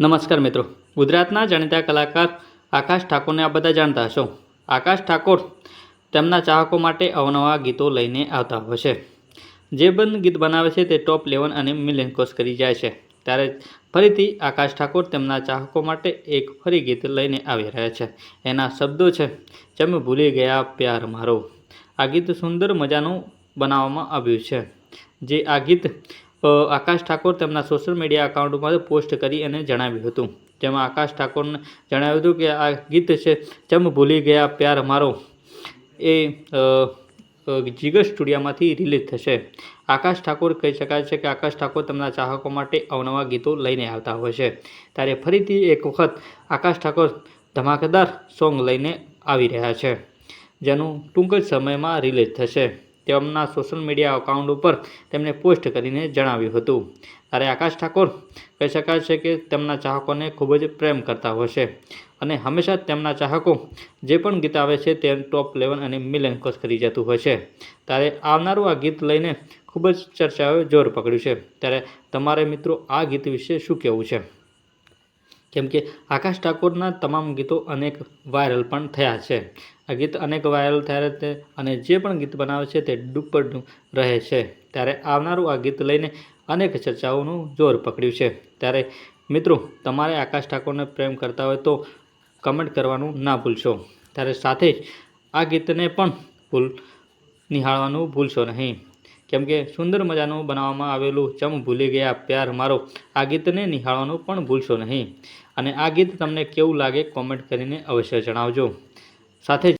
નમસ્કાર મિત્રો. ગુજરાતના જાણીતા કલાકાર આકાશ ઠાકોરને આ બધા જાણતા હશો. આકાશ ઠાકોર તેમના ચાહકો માટે અવનવા ગીતો લઈને આવતા હોય છે. જે બંધ ગીત બનાવે છે તે ટોપ લેવન અને મિલિયન ક્રોસ કરી જાય છે. ત્યારે ફરીથી આકાશ ઠાકોર તેમના ચાહકો માટે એક ફરી ગીત લઈને આવી રહ્યા છે. એના શબ્દો છે તમે ભૂલી ગયા પ્યાર મારો. આ ગીત સુંદર મજાનું બનાવવામાં આવ્યું છે. જે આ ગીત આકાશ ઠાકોર તેમના સોશિયલ મીડિયા અકાઉન્ટમાં પોસ્ટ કરી અને જણાવ્યું હતું. જેમાં આકાશ ઠાકોરને જણાવ્યું હતું કે આ ગીત છે, ચમ ભૂલી ગયા પ્યાર મારો એ જીગર સ્ટુડિયોમાંથી રિલીઝ થશે. આકાશ ઠાકોર કહી શકાય છે કે આકાશ ઠાકોર તેમના ચાહકો માટે અવનવા ગીતો લઈને આવતા હોય છે. ત્યારે ફરીથી એક વખત આકાશ ઠાકોર ધમાકેદાર સોંગ લઈને આવી રહ્યા છે, જેનું ટૂંક જ સમયમાં રિલીઝ થશે. તેમના સોશિયલ મીડિયા અકાઉન્ટ ઉપર તેમણે પોસ્ટ કરીને જણાવ્યું હતું. ત્યારે આકાશ ઠાકોર કહી શકાય છે કે તેમના ચાહકોને ખૂબ જ પ્રેમ કરતા છે અને હંમેશા તેમના ચાહકો જે પણ ગીત આવે છે તે ટોપ લેવલ અને મિલિયન ક્રોસ કરી જતું હોય છે. ત્યારે આવનારું આ ગીત લઈને ખૂબ જ ચર્ચાઓએ જોર પકડ્યું છે. ત્યારે તમારે મિત્રો આ ગીત વિશે શું કહેવું છે? કેમ કે આકાશ ઠાકોરના તમામ ગીતો અનેક વાયરલ પણ થયા છે. આ ગીત અનેક વાયરલ થયા છે અને જે પણ ગીત બનાવે છે તે ડૂપર રહે છે. ત્યારે આવનારું આ ગીત લઈને અનેક ચર્ચાઓનું જોર પકડ્યું છે. ત્યારે મિત્રો, તમારે આકાશ ઠાકોરને પ્રેમ કરતા હોય તો કમેન્ટ કરવાનું ના ભૂલશો. ત્યારે સાથે જ આ ગીતને પણ ભૂલ નિહાળવાનું ભૂલશો નહીં. કેમ કે સુંદર મજાનું બનાવવામાં આવેલું ચમ ભૂલી ગયા પ્યાર મારો. આ ગીતને નિહાળવાનું પણ ભૂલશો નહીં. અને આ ગીત તમને કેવું લાગે કોમેન્ટ કરીને અવશ્ય જણાવજો. સાથે